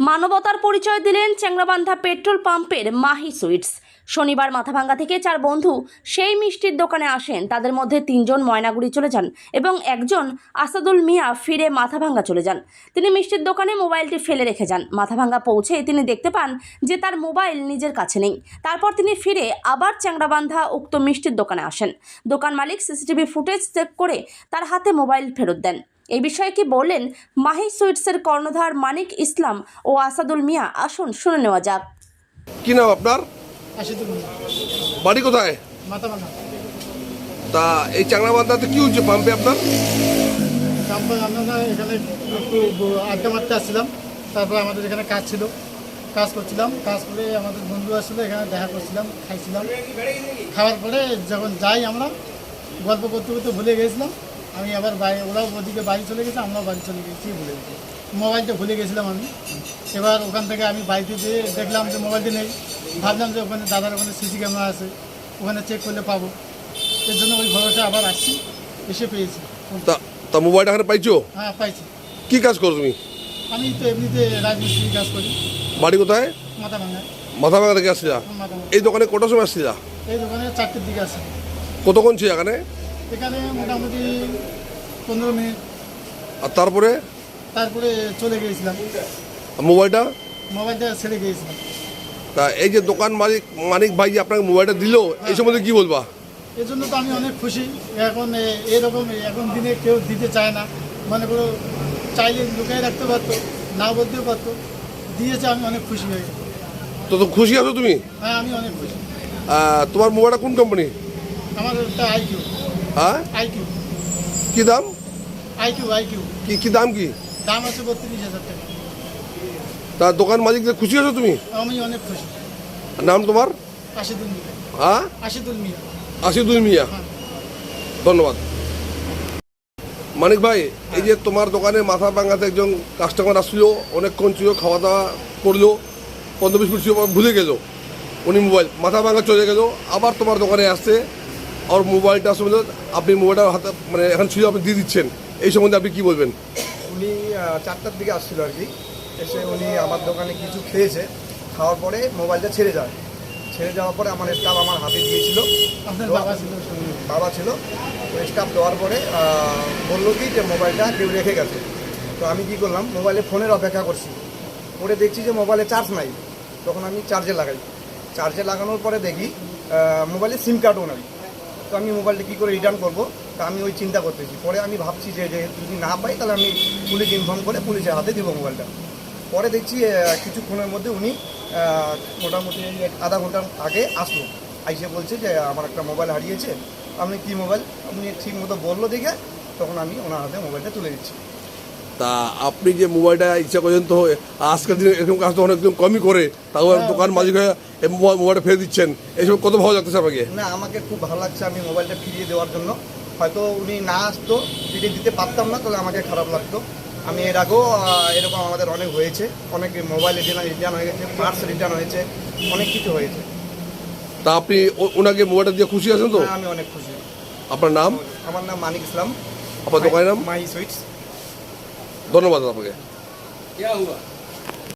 মানবতার পরিচয় দিলেন চ্যাংরাবান্ধা পেট্রোল পাম্পের মাহি সুইটস। শনিবার মাথাভাঙ্গা থেকে চার বন্ধু সেই মিষ্টির দোকানে আসেন। তাদের মধ্যে তিনজন ময়নাগুড়ি চলে যান এবং একজন আসাদুল মিয়া ফিরে মাথাভাঙ্গা চলে যান। তিনি মিষ্টির দোকানে মোবাইলটি ফেলে রেখে যান। মাথাভাঙ্গা পৌঁছে তিনি দেখতে পান যে তার মোবাইল নিজের কাছে নেই। তারপর তিনি ফিরে আবার চ্যাংরাবান্ধা উক্ত মিষ্টির দোকানে আসেন। দোকান মালিক সিসিটিভি ফুটেজ চেক করে তার হাতে মোবাইল ফেরত দেন। এই বিষয়ে কি বললেন মাহি সুইটসের কর্ণধার মানিক ইসলাম ও আসাদুল মিয়া? আসুন শুনে নেওয়া যাক। কি নাম আপনার? বাড়ি কোথায়? তা এই চাংরাবান্ধাতে কি হচ্ছে পাম্পে আপনার? এখানে একটু আড্ডা মারতে আসছিলাম। তারপর আমাদের এখানে কাজ ছিল। কাজ করছিলাম। কাজ করে আমাদের বন্ধু আসলে এখানে দেখা করছিলাম খাইছিলাম। খাওয়ার পরে যখন যাই আমরা গল্প করতে করতে ভুলে গেছিলাম আমি আবার বাড়ি ওরাও ওদিকে বাড়ি চলে গেছে আমরাও বাড়ি চলে গেছি ভুলে গেছি মোবাইলটা ভুলে গেছিলাম আমি। এবার ওখান থেকে আমি বাড়িতে যেয়ে দেখলাম যে মোবাইলটা নেই। ভাবলাম যে ওখানে দাদার ওখানে সিসি ক্যামেরা আছে ওখানে চেক করলে পাবো। এর জন্য ওই ভরসা আবার আসছি এসে পেয়েছি। তা তা মোবাইলটা এখানে পাইছো? হ্যাঁ পাইছি। কি কাজ করো তুমি? আমি তো এমনিতে রাজমিস্ত্রি কাজ করি। বাড়ি কোথায়? মাথা ভাঙায় মাথা ভাঙা থেকে আসছিলা? এই দোকানে কটার সময় আসছিলা? এই দোকানে চারটের দিকে আছে কতক্ষণ ছিল এখানে? এখানে মোটামুটি পনেরো মিনিট। আর তারপরে? তারপরে চলে গিয়েছিলাম। মোবাইলটা? মোবাইলটা ছেড়ে গিয়েছিলাম। তা এই যে দোকান মালিক মানিক ভাই যে আপনাকে মোবাইলটা দিল এই সম্বন্ধে কি বলবা? এর জন্য তো আমি অনেক খুশি। এখন এরকম এখন দিনে কেউ দিতে চায় না। মনে করো চাইলে লুকিয়ে রাখতে পারতো না বলতেও পারতো। দিয়েছে আমি অনেক খুশি হয়ে। তো তো খুশি আছো তুমি? হ্যাঁ আমি অনেক খুশি। তোমার মোবাইলটা কোন কোম্পানি হ্যাঁ? কি দাম? কি কি দাম কি? দাম আছে বত্রিশ হাজার টাকা। তা দোকান মালিক খুশি আছো তুমি? আমি অনেক খুশি। নাম তোমার? আশিদুল মিয়া। হ্যাঁ? আশিদুল মিয়া। আশিদুল মিয়া। হ্যাঁ। ধন্যবাদ। মানিক ভাই এই যে তোমার দোকানে মাথা ভাঙাতে একজন কাস্টমার আসছিল অনেকক্ষণ ছিল খাওয়া দাওয়া করল পনেরো বিশ মিনিট ভুলে গেল। উনি মোবাইল মাথা ভাঙা চলে গেল আবার তোমার দোকানে আসছে। আর মোবাইলটা আসলে আপনি মোবাইলটা হাতে মানে এখন ছিল আপনি দিয়ে দিচ্ছেন। এই সম্বন্ধে আপনি কি বলবেন? উনি চারটার দিকে আসছিল আর কি। এসে উনি আমার দোকানে কিছু খেয়েছে খাওয়ার পরে মোবাইলটা ছেড়ে যায়। ছেড়ে যাওয়ার পরে আমার স্টাফ আমার হাতে দিয়েছিল। বাবা ছিল ছিল। স্টাফ দেওয়ার পরে বলল কি যে মোবাইলটা কেউ রেখে গেছে। তো আমি কি করলাম মোবাইলে ফোনের অপেক্ষা করছি। পরে দেখছি যে মোবাইলে চার্জ নাই। তখন আমি চার্জে লাগাই। চার্জে লাগানোর পরে দেখি মোবাইলে সিম কার্ডও নাই। তো আমি মোবাইলটা কী করে রিটার্ন করব? তা আমি ওই চিন্তা করতেছি। পরে আমি ভাবছি যে যদি না পাই, তাহলে আমি পুলিশ ইনফর্ম করে পুলিশের হাতে দেবো মোবাইলটা। পরে দেখছি কিছুক্ষণের মধ্যে উনি মোটামুটি আধা ঘণ্টার আগে আসলো। আইসে বলছে যে, আমার একটা মোবাইল হারিয়েছে। আপনি কি মোবাইল? আপনি ঠিক মতো বলল দেখে, তখন আমি ওনার হাতে মোবাইলটা তুলে দিচ্ছি। তা আপনি যে মোবাইলটা ইচ্ছা করেন তো আজকের দিনে এরকম কাজ তো অনেকজন কমই করে তাও দোকান মালিক হয়ে মোবাইল- মোবাইলটা ফেরত দিচ্ছেন এইসব কত ভালো লাগতেছে আপনাকে? না আমাকে খুব ভালো লাগছে আমি মোবাইলটা ফিরিয়ে দেওয়ার জন্য। হয়তো উনি না আসতো ফিরিয়ে দিতে পারতাম না তাহলে আমাকে খারাপ লাগতো। আমি এর আগেও এরকম আমাদের অনেক হয়েছে। অনেক মোবাইল রিটার্ন হয়ে গেছে পার্টস রিটার্ন হয়েছে অনেক কিছু হয়েছে। তা আপনি ওনাকে মোবাইলটা দিয়ে খুশি আছেন তো? হ্যাঁ, আমি অনেক খুশি। আপনার নাম? আমার নাম মানিক ইসলাম। আপনার দোকানের নাম? My sweets. ধন্যবাদ আপনাকে।